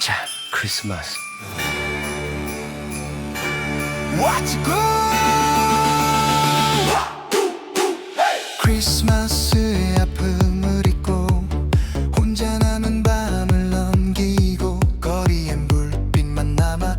자, 크리스마스. What's good? 크리스마스의 아픔을 잊고 혼자 남은 밤을 넘기고 거리엔 불빛만 남아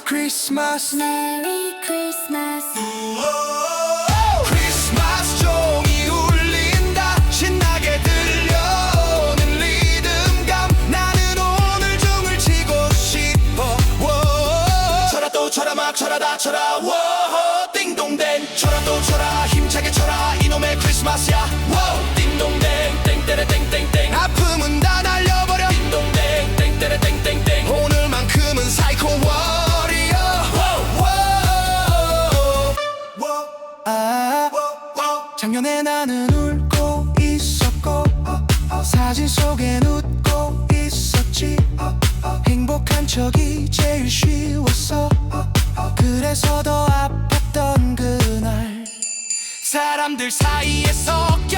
크리스마스 크리스마스 Merry Christmas. 크리스마스 종이 울린다. 신나게 들려오는 리듬감. 나는 오늘 종을 치고 싶어. 워. 쳐라 또 쳐라 막 쳐라 다 쳐라 작년에 나는 울고 있었고 사진 속엔 웃고 있었지. 행복한 척이 제일 쉬웠어. 그래서 더 아팠던 그날. 사람들 사이에 섞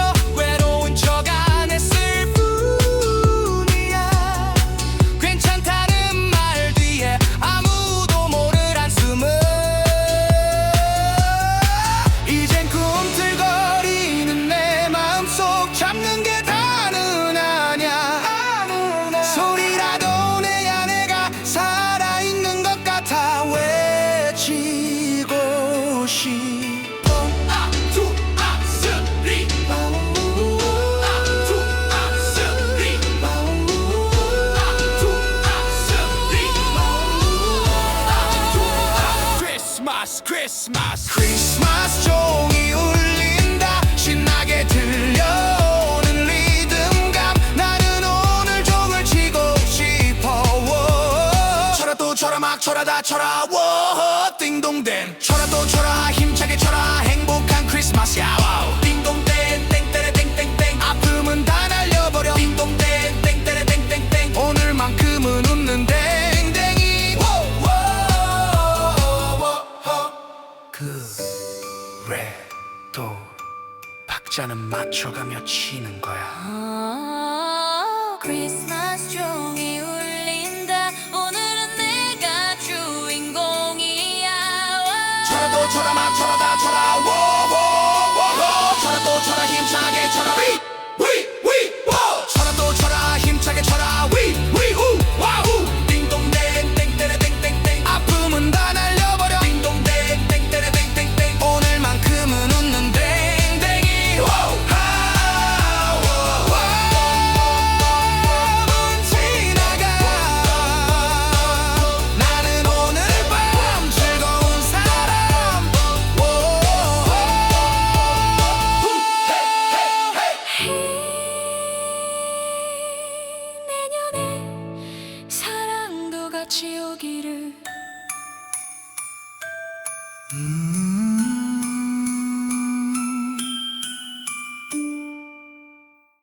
크리스마스 크리스마스 종이 울린다 신나게 들려오는 리듬감 나는 오늘 종을 치고 싶어 워. 쳐라 또 쳐라 막 쳐라 다 쳐라 워. 띵동댕 쳐라 또 쳐라 힘차게 박자는 맞춰가며 치는 거야 Oh. Mm-hmm.